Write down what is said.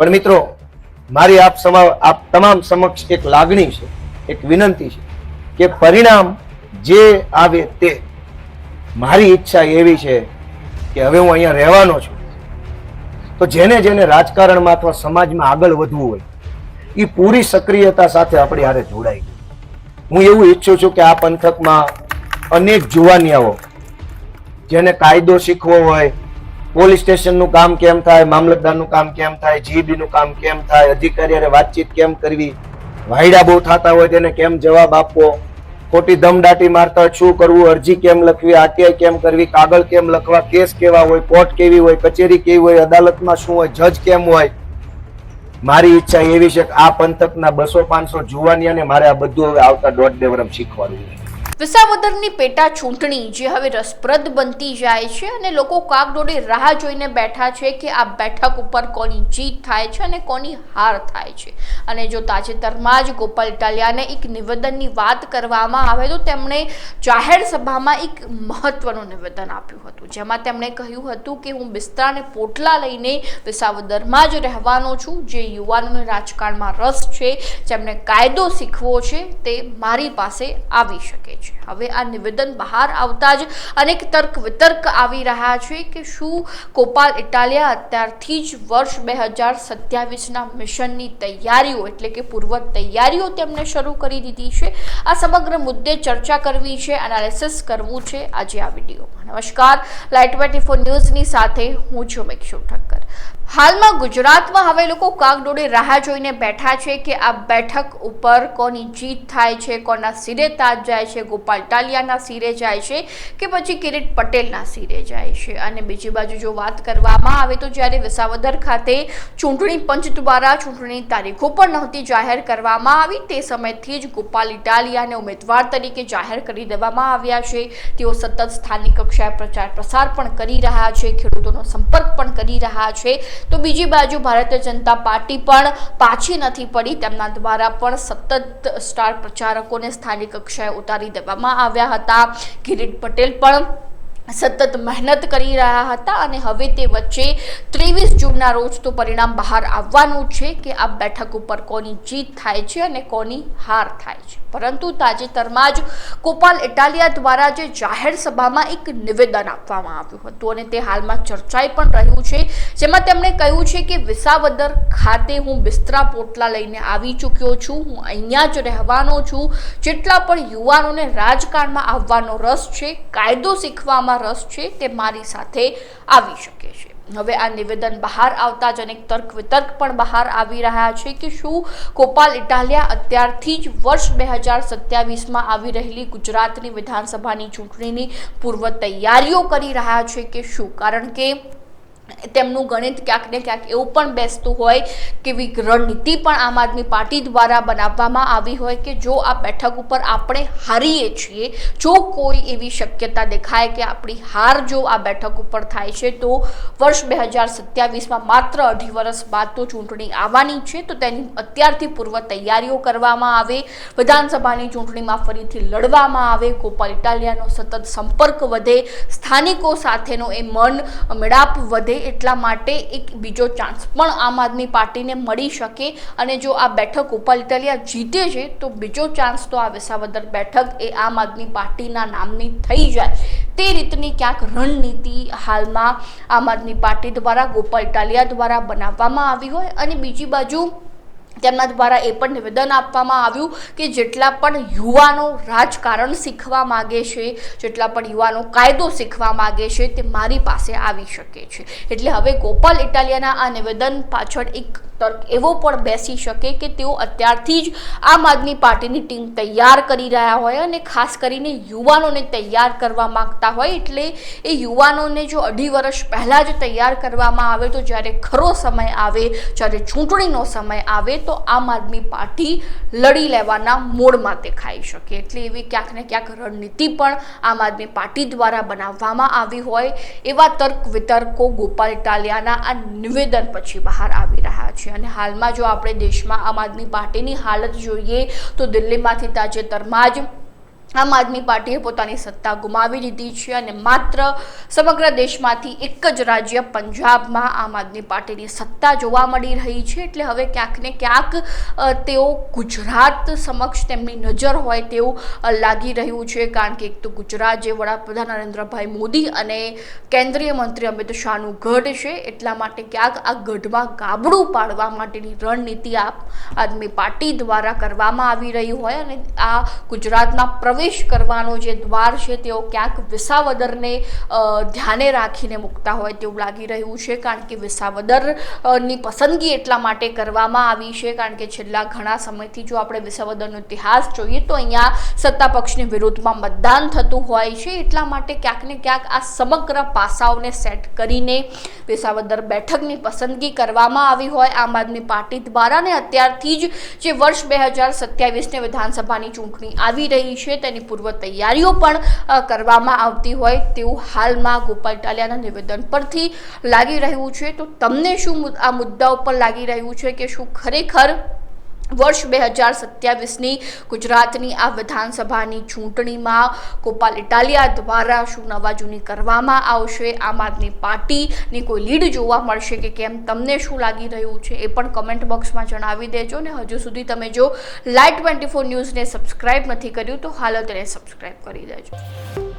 પણ મિત્રો, મારી આપ સમા, આપ તમામ સમક્ષ એક લાગણી છે, એક વિનંતી છે કે પરિણામ જે આવે તે. મારી ઈચ્છા એવી છે કે હવે હું અહીંયા રહેવાનો છું. તો જેને જેને રાજકારણમાં અથવા સમાજમાં આગળ વધવું હોય એ પૂરી સક્રિયતા સાથે આપણે હારે જોડાઈ હું એવું ઈચ્છું છું કે આ પંથકમાં અનેક જુવાનિયાઓ, જેને કાયદો શીખવો હોય પોલીસ સ્ટેશનનું કામ કેમ થાય, મામલતદારનું કામ કેમ થાય જીબીનું કામ કેમ થાય અધિકારી હારે વાતચીત કેમ કરવી, વાયડા બહુ થતા હોય તેને કેમ જવાબ આપવો, ખોટી દમદાટી મારતા શું કરવું, અરજી કેમ લખવી, આરટીઆઈ કેમ કરવી, કાગળ કેમ લખવા, કેસ કેવા હોય, કોર્ટ કેવી હોય, કચેરી કેવી હોય, અદાલતમાં શું હોય, જજ કેમ હોય. મારી ઈચ્છા એવી છે કે આ પંથકના બસો પાંચસો જુવાનિયાને મારે આ બધું હવે આવતા દોઢ બે વર્ષ શીખવાડવું વિસાવદરની પેટા ચૂંટણી જે હવે રસપ્રદ બનતી જાય છે અને લોકો કાગડોળે રાહ જોઈને બેઠા છે કે આ બેઠક ઉપર કોની જીત થાય છે અને કોની હાર થાય છે. અને જો તાજેતરમાં જ ગોપાલ ઇટાલિયાને એક નિવેદનની વાત કરવામાં આવે તો તેમણે જાહેર સભામાં એક મહત્વનું નિવેદન આપ્યું હતું. જેમાં તેમણે કહ્યું હતું કે હું બિસ્તરાને પોટલા લઈને વિસાવદરમાં જ રહેવાનો છું. જે યુવાનોને રાજકારણમાં રસ છે, જેમને કાયદો શીખવો છે, તે મારી પાસે આવી શકે છે. હવે આ નિવેદન બહાર આવતા જ અનેક તર્ક વિતર્ક આવી રહ્યા છે કે શું ગોપાલ ઇટાલિયા અત્યારથી જ વર્ષ બે હજાર સત્યાવીસના મિશનની તૈયારીઓ એટલે કે પૂર્વ તૈયારીઓ તેમણે શરૂ કરી દીધી છે. આ સમગ્ર મુદ્દે ચર્ચા કરવી છે એનાલિસિસ કરવું છે આજે આ વિડીયોમાં. નમસ્કાર. લાઇટ ટ્વેન્ટી ફોર ન્યૂઝની સાથે હું છું મેક્ષુ ઠક્કર હાલમાં ગુજરાતમાં હવે લોકો કાગડોળે રાહ જોઈને બેઠા છે કે આ બેઠક ઉપર કોની જીત થાય છે, કોના સિરે તાજ જાય છે, ગોપાલ ટાલિયાના સિરે જાય છે કે પછી કિરીટ પટેલના સિરે જાય છે. અને બીજી બાજુ જો વાત કરવામાં આવે તો જ્યારે વિસાવદર ખાતે ચૂંટણી પંચ દ્વારા ચૂંટણીની તારીખો પણ નહોતી જાહેર કરવામાં આવી, તે સમયથી જ ગોપાલ ઇટાલિયાને ઉમેદવાર તરીકે જાહેર કરી દેવામાં આવ્યા છે. તેઓ સતત સ્થાનિક કક્ષાએ પ્રચાર પ્રસાર પણ કરી રહ્યા છે, ખેડૂતોનો સંપર્ક પણ કરી રહ્યા છે. તો બીજી બાજુ ભારતીય જનતા પાર્ટી પણ પાછી નથી પડી. તેમના દ્વારા પણ સતત સ્ટાર પ્રચારકોને સ્થાનિક કક્ષાએ ઉતારી દેવામાં આવ્યા હતા. કિરીટ પટેલ પણ સતત મહેનત કરી રહ્યા હતા અને હવે તે વચ્ચે ત્રેવીસ જૂનના રોજ તો પરિણામ બહાર આવવાનું છે કે આ બેઠક ઉપર કોની જીત થાય છે અને કોની હાર થાય છે. પરંતુ તાજેતરમાં જ ગોપાલ ઇટાલિયા દ્વારા જે જાહેર સભામાં એક નિવેદન આપવામાં આવ્યું હતું અને તે હાલમાં ચર્ચાઈ પણ રહ્યું છે. જેમાં તેમણે કહ્યું છે કે વિસાવદર ખાતે હું બિસ્તરા પોટલા લઈને આવી ચૂક્યો છું. હું અહીંયા જ રહેવાનો છું. જેટલા પણ યુવાનોને રાજકારણમાં આવવાનો રસ છે, કાયદો શીખવામાં રસ છે તે મારી સાથે આવી શકે છે. હવે આ નિવેદન બહાર આવતા જ અનેક તર્ક વિતર્ક પણ બહાર આવી રહ્યા છે કે શું ગોપાલ ઇટાલિયા અત્યારથી જ વર્ષ બે હજાર સત્યાવીસમાં આવી રહેલી ગુજરાતની વિધાનસભાની ચૂંટણીની પૂર્વ તૈયારીઓ કરી રહ્યા છે કે શું? કારણ કે તેમનું ગણિત ક્યાંક ને ક્યાંક એવું પણ બેસતું હોય કે રણનીતિ પણ આમ આદમી પાર્ટી દ્વારા બનાવવામાં આવી હોય કે જો આ બેઠક ઉપર આપણે હારીએ છીએ, જો કોઈ એવી શક્યતા દેખાય કે આપણી હાર જો આ બેઠક ઉપર થાય છે, તો વર્ષ બે હજાર સત્યાવીસમાં માત્ર અઢી વર્ષ બાદ તો ચૂંટણી આવવાની છે, તો તેની અત્યારથી પૂર્વ તૈયારીઓ કરવામાં આવે, વિધાનસભાની ચૂંટણીમાં ફરીથી લડવામાં આવે ગોપાલ ઇટાલિયાનો સતત સંપર્ક વધે, સ્થાનિકો સાથેનો એ મન મેળાપ વધે એટલા માટે એક બીજો ચાન્સ પણ આમ આદમી પાર્ટીને મળી શકે. અને જો આ બેઠક ગોપાલ ઇટાલિયા જીતે છે, તો બીજો ચાન્સ તો આ વિસાવદર બેઠક એ આમ આદમી પાર્ટીના નામની થઈ જાય. તે રીતની ક્યાંક રણનીતિ હાલમાં આમ આદમી પાર્ટી દ્વારા ગોપાલ ઇટાલિયા દ્વારા બનાવવામાં આવી હોય. અને બીજી બાજુ તેમના દ્વારા એ પણ નિવેદન આપવામાં આવ્યું કે જેટલા પણ યુવાનો રાજકારણ શીખવા માગે છે, જેટલા પણ યુવાનો કાયદો શીખવા માગે છે, તે મારી પાસે આવી શકે છે. એટલે હવે ગોપાલ ઇટાલિયાના આ નિવેદન પાછળ એક તર્ક એવો પણ બેસી શકે કે તેઓ અત્યારથી જ આમ આદમી પાર્ટીની ટીમ તૈયાર કરી રહ્યા હોય અને ખાસ કરીને યુવાનોને તૈયાર કરવા માંગતા હોય એટલે એ યુવાનોને જો અઢી વર્ષ પહેલાં જ તૈયાર કરવામાં આવે તો જ્યારે ખરો સમય આવે, જ્યારે ચૂંટણીનો સમય આવે તો આમ આદમી પાર્ટી લડી લેવાના મોડમાં દેખાઈ શકે. એટલે એવી ક્યાંક ને ક્યાંક રણનીતિ પણ આમ આદમી પાર્ટી દ્વારા બનાવવામાં આવી હોય એવા તર્ક વિતર્કો ગોપાલ ઇટાલિયાના આ નિવેદન પછી બહાર આવી રહ્યા છે. અને હાલમાં જો આપણે દેશમાં આમ આદમી પાર્ટીની હાલત જોઈએ તો દિલ્હીમાંથી તાજેતરમાં જ આમ આદમી પાર્ટીએ પોતાની સત્તા ગુમાવી દીધી છે અને માત્ર સમગ્ર દેશમાંથી એક જ રાજ્ય પંજાબમાં આમ આદમી પાર્ટીની સત્તા જોવા મળી રહી છે. એટલે હવે ક્યાંક ને ક્યાંક તેઓ ગુજરાત સમક્ષ તેમની નજર હોય તેવું લાગી રહ્યું છે. કારણ કે એક તો ગુજરાત જે વડાપ્રધાન નરેન્દ્રભાઈ મોદી અને કેન્દ્રીય મંત્રી અમિત શાહનું ગઢ છે, એટલા માટે ક્યાંક આ ગઢમાં ગાબડું પાડવા માટેની રણનીતિ આપ આદમી પાર્ટી દ્વારા કરવામાં આવી રહી હોય અને આ ગુજરાતના પ્રવેશ કરવાનો જે દ્વાર છે તેઓ ક્યાંક વિસાવદરને ધ્યાને રાખીને મૂકતા હોય તેવું લાગી રહ્યું છે. કારણ કે વિસાવદરની પસંદગી એટલા માટે કરવામાં આવી છે. કારણ કે છેલ્લા ઘણા સમયથી જો આપણે વિસાવદરનો ઇતિહાસ જોઈએ તો અહીંયા સત્તા પક્ષની વિરુદ્ધમાં મતદાન થતું હોય છે. એટલા માટે ક્યાંક ને ક્યાંક આ સમગ્ર પાસાઓને સેટ કરીને વિસાવદર બેઠકની પસંદગી કરવામાં આવી હોય. આમ આદમી પાર્ટી દ્વારા ને અત્યારથી જ જે વર્ષ બે હજાર સત્યાવીસને વિધાનસભાની ચૂંટણી આવી રહી છે તેની પૂર્વ તૈયારીઓ પણ કરવામાં આવતી હોય તેવું હાલમાં ગોપાલ ઇટાલિયાના નિવેદન પરથી લાગી રહ્યું છે. તો તમને શું આ મુદ્દાઓ પર લાગી રહ્યું છે કે શું ખરેખર વર્ષ બે હજાર સત્યાવીસની ગુજરાતની આ વિધાનસભાની ચૂંટણીમાં ગોપાલ ઇટાલિયા દ્વારા શું નવાજૂની કરવામાં આવશે? આમ આદમી પાર્ટીની કોઈ લીડ જોવા મળશે કે કેમ? તમને શું લાગી રહ્યું છે? એ પણ કમેન્ટ બોક્સમાં જણાવી દેજો ને હજુ સુધી તમે જો લાઈટ ટ્વેન્ટી ફોર ન્યૂઝને સબસ્ક્રાઈબ નથી કર્યું તો હાલ તેને સબસ્ક્રાઈબ કરી દેજો.